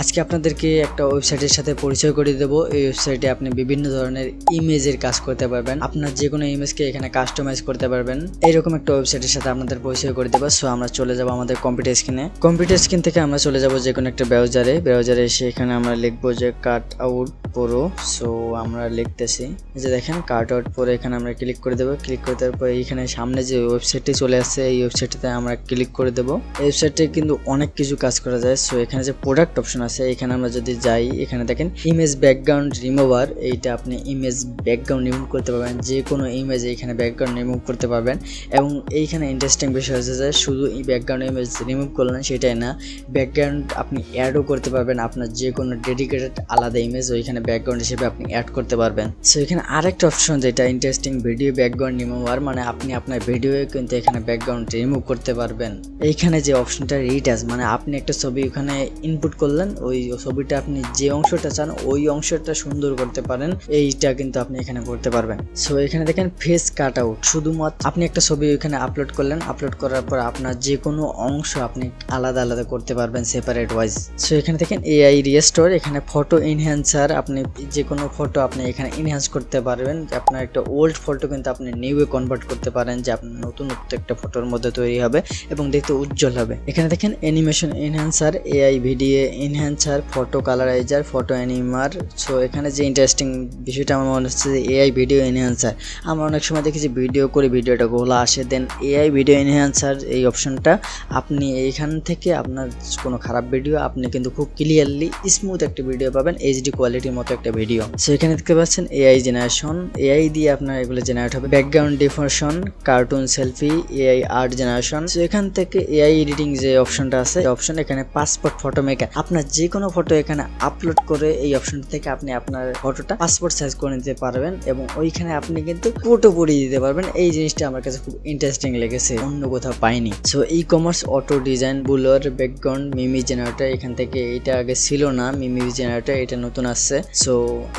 আজকে আপনাদেরকে একটা ওয়েবসাইটের সাথে পরিচয় করে দেবো। এই ওয়েবসাইটে আপনি বিভিন্ন ধরনের ইমেজের কাজ করতে পারবেন। আপনার যে কোনো ইমেজকে এখানে কাস্টমাইজ করতে পারবেন। এইরকম একটা ওয়েবসাইটের সাথে আপনাদের পরিচয় করে দেবো। সো আমরা চলে যাব আমাদের কম্পিউটার স্ক্রিনে কম্পিউটার স্ক্রিন থেকে আমরা চলে যাব যে কোনো একটা ব্রাউজারে ব্রাউজারে এসে এখানে আমরা লিখব যে কাট আউট প্রো সো আমরা লিখতেছি। যে দেখেন কাট আউট প্রো এখানে আমরা ক্লিক করে দেবো। ক্লিক করে দেওয়ার পর এইখানে সামনে যে ওয়েবসাইটটি চলে আসছে, এই ওয়েবসাইটটিতে আমরা ক্লিক করে দেবো। ওয়েবসাইটে কিন্তু অনেক কিছু কাজ করা যায়। সো এখানে যে প্রোডাক্ট অপশন আছে, এখানে আমরা যদি যাই, এখানে দেখেন ইমেজ ব্যাকগ্রাউন্ড রিমুভার এইটা আপনি ইমেজ ব্যাকগ্রাউন্ড রিমুভ করতে পারবেন। যে কোনো ইমেজ এখানে ব্যাকগ্রাউন্ড রিমুভ করতে পারবেন। এবং এইখানে ইন্টারেস্টিং বিষয় হচ্ছে যে, শুধু এই ব্যাকগ্রাউন্ড ইমেজ রিমুভ করলেন সেটাই না। ব্যাকগ্রাউন্ড আপনি অ্যাডও করতে পারবেন আপনার যে কোনো ডেডিকেটেড আলাদা ইমেজ ওইখানে ব্যাকগ্রাউন্ড হিসেবে আপনি অ্যাড করতে পারবেন। সো এখানে আরেকটা অপশন যেটা ইন্টারেস্টিং ভিডিও ব্যাকগ্রাউন্ড রিমুভার মানে আপনি আপনার ভিডিও কিন্তু এখানে ব্যাকগ্রাউন্ড রিমুভ করতে পারবেন। এইখানে যে অপশনটা রিটাচ মানে আপনি একটা ছবি ওখানে ইনপুট করলেন, ওই ছবিটা আপনি যে অংশটা চান, ওই অংশটা সুন্দর করতে পারেন, এইটা কিন্তু আপনি এখানে করতে পারবেন। সো এখানে দেখেন ফেস কাট আউট শুধুমাত্র আপনি একটা ছবি ওইখানে আপলোড করলেন আপলোড করার পর আপনার যে কোনো অংশ আপনি আলাদা আলাদা করতে পারবেন সেপারেট ওয়াইজ সো এখানে দেখেন এআই রিয়েস্টোর এখানে ফটো এনহ্যান্সার আপনি যে কোনো ফটো আপনি এখানে এনহ্যান্স করতে পারবেন। আপনার একটা ওল্ড ফটো কিন্তু আপনি নিউয়ে কনভার্ট করতে পারেন যে আপনার নতুনত্ব একটা ফটোর মধ্যে তৈরি হবে এবং দেখতে উজ্জ্বল হবে। এখানে দেখেন animation enhancer AI video enhancer photo colouriser photo animer so এখানে যে ইন্টারেস্টিং বিষয়টা আমার মনে হচ্ছে যে এআই ভিডিও এনহ্যান্সার আমরা অনেক সময় দেখি যে ভিডিও করে ভিডিওটা গোলা আসে দেন এআই ভিডিও এনহ্যান্সার এই অপশনটা আপনি এইখান থেকে আপনার কোনো খারাপ ভিডিও আপনি কিন্তু খুব ক্লিয়ারলি স্মুথ একটা ভিডিও পাবেন এইচডি কোয়ালিটির মতো একটা ভিডিও সো এখানে দেখতে পাচ্ছেন এআই জেনারেশন এআই দিয়ে আপনার এগুলো জেনারেট হবে। Background diffusion cartoon selfie AI art generation এখান থেকে এআই এডিটিং যে অপশনটা আছে অপশন এখানে পাসপোর্ট ফটো মেকার আপনার যে কোনো ফটো এখানে আপলোড করে এই অপশন থেকে আপনি আপনার ফটোটা পাসপোর্ট সাইজ করে নিতে পারবেন এবং ওইখানে আপনি কিন্তু ফটো পরিয়ে দিতে পারবেন। এই জিনিসটা আমার কাছে খুব ইন্টারেস্টিং লেগেছে, অন্য কোথাও পাইনি। So e commerce auto design blur background meme generator এখান থেকে এটা আগে ছিল না। মিমি জেনারেটর এটা নতুন আসছে। সো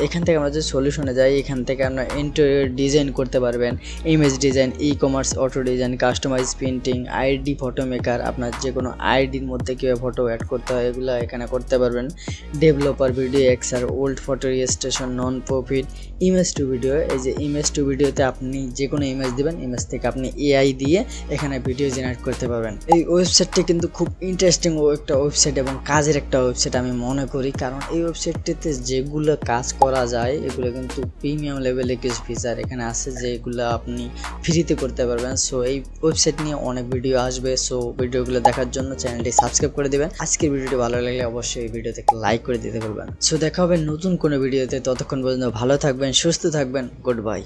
এখান থেকে আমরা যে সলিউশনে যাই, এখান থেকে আমরা ইন্টেরিয়র ডিজাইন করতে পারবেন। Image design e commerce auto design customise printing ID photo maker আপনার যে কোনো আইডির মধ্যে কীভাবে ফটো অ্যাড করতে হয়, এগুলো এখানে করতে পারবেন। Developer video XR old photo registration non profit image to video এই যে ইমেজ টু ভিডিওতে আপনি যে কোনো ইমেজ দেবেন ইমেজ থেকে আপনি এআই দিয়ে এখানে ভিডিও জেনারেট করতে পারবেন। এই ওয়েবসাইটটি কিন্তু খুব ইন্টারেস্টিং একটা ওয়েবসাইট এবং কাজের একটা ওয়েবসাইট আমি মনে করি, কারণ এই ওয়েবসাইটটিতে যেগুলো কাজ করা যায়, এগুলো কিন্তু প্রিমিয়াম লেভেলের কিছু ফিচার এখানে আছে যে এগুলো আপনি ফ্রিতে করতে পারবেন। সো এই ওয়েবসাইট নিয়ে অনেক ভিডিও আসবে। সো ভিডিওগুলো দেখার জন্য চ্যানেলটি সাবস্ক্রাইব করে দেবেন। আজকের ভিডিওটি ভালো লাগলে অবশ্যই এই ভিডিওতে লাইক করে দিতে পারবেন। সো দেখা হবে নতুন কোনো ভিডিওতে ততক্ষণ পর্যন্ত ভালো থাকবেন, সুস্থ থাকবেন। Good bye